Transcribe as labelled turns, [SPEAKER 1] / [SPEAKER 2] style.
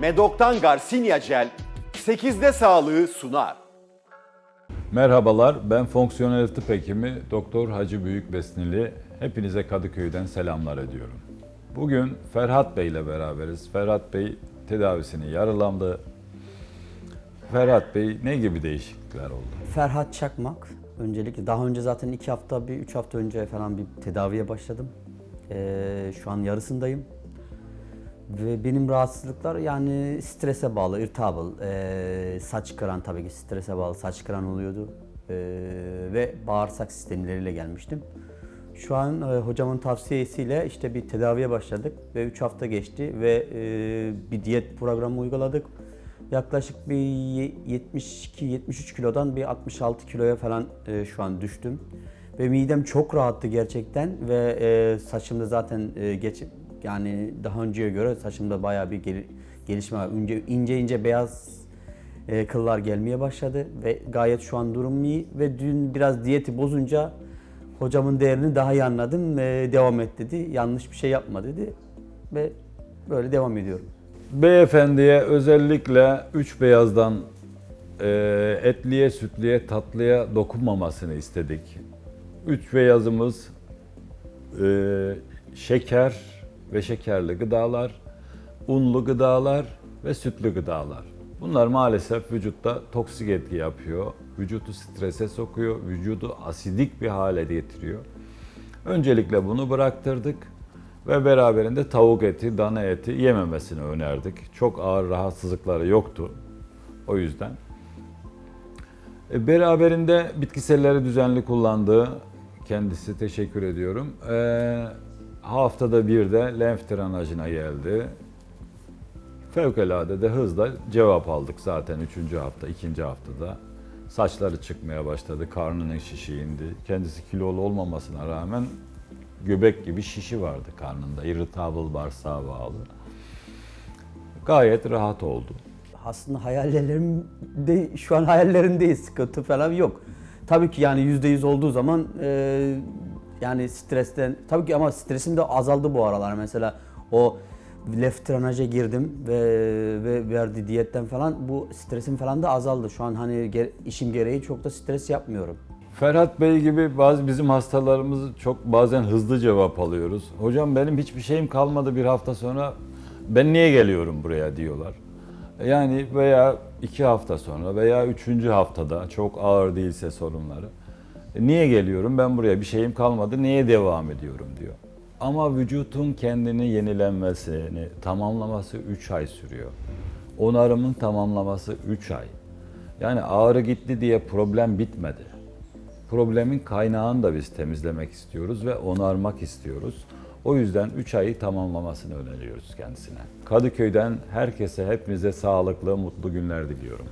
[SPEAKER 1] Medok'tan Garcinia Gel 8'de sağlığı sunar.
[SPEAKER 2] Merhabalar, ben fonksiyonel tıp hekimi Doktor Hacı Büyükbesnili. Hepinize Kadıköy'den selamlar ediyorum. Bugün Ferhat Bey ile beraberiz. Ferhat Bey tedavisini yarılandı. Ferhat Bey ne gibi değişiklikler oldu?
[SPEAKER 3] Ferhat Çakmak. Öncelikle daha önce zaten iki hafta, bir üç hafta önce falan bir tedaviye başladım. Ee, şu an yarısındayım. Ve benim rahatsızlıklar yani strese bağlı, irritable, ee, saç kıran tabii ki strese bağlı saç kıran oluyordu. Ee, ve bağırsak sistemleriyle gelmiştim. Şu an e, hocamın tavsiyesiyle işte bir tedaviye başladık ve 3 hafta geçti ve e, bir diyet programı uyguladık. Yaklaşık bir 72-73 kilodan bir 66 kiloya falan e, şu an düştüm. Ve midem çok rahattı gerçekten ve e, saçımda zaten e, geç yani daha önceye göre saçımda bayağı bir gel- gelişme var. Ince ince, ince beyaz e, kıllar gelmeye başladı ve gayet şu an durum iyi ve dün biraz diyeti bozunca hocamın değerini daha iyi anladım ve devam et dedi. Yanlış bir şey yapma dedi ve böyle devam ediyorum.
[SPEAKER 2] Beyefendiye özellikle üç beyazdan e, etliye, sütliye, tatlıya dokunmamasını istedik. Üç beyazımız e, şeker ve şekerli gıdalar, unlu gıdalar ve sütlü gıdalar. Bunlar maalesef vücutta toksik etki yapıyor. Vücudu strese sokuyor, vücudu asidik bir hale getiriyor. Öncelikle bunu bıraktırdık ve beraberinde tavuk eti, dana eti yememesini önerdik. Çok ağır rahatsızlıkları yoktu o yüzden. E, Beraberinde bitkiselleri düzenli kullandığı kendisi teşekkür ediyorum. E, haftada bir de lenf drenajına geldi. Fevkalade de hızla cevap aldık zaten 3. hafta, 2. haftada. Saçları çıkmaya başladı, karnının şişi indi. Kendisi kilolu olmamasına rağmen göbek gibi şişi vardı karnında. Irritable bağırsağa bağlı. Gayet rahat oldu.
[SPEAKER 3] Aslında hayallerimde şu an hayallerimdeyiz. Sıkıntı falan yok. Tabii ki yani yüzde yüz olduğu zaman e, yani stresten tabii ki ama stresim de azaldı bu aralar. Mesela o left girdim ve ve verdiği diyetten falan bu stresim falan da azaldı. Şu an hani ge- işim gereği çok da stres yapmıyorum.
[SPEAKER 2] Ferhat Bey gibi bazı bizim hastalarımız çok bazen hızlı cevap alıyoruz. Hocam benim hiçbir şeyim kalmadı bir hafta sonra ben niye geliyorum buraya diyorlar. Yani veya iki hafta sonra veya üçüncü haftada çok ağır değilse sorunları. "E, Niye geliyorum ben buraya bir şeyim kalmadı niye devam ediyorum diyor. Ama vücutun kendini yenilenmesini tamamlaması 3 ay sürüyor. Onarımın tamamlaması 3 ay. Yani ağrı gitti diye problem bitmedi. Problemin kaynağını da biz temizlemek istiyoruz ve onarmak istiyoruz. O yüzden 3 ayı tamamlamasını öneriyoruz kendisine. Kadıköy'den herkese, hepinize sağlıklı, mutlu günler diliyorum.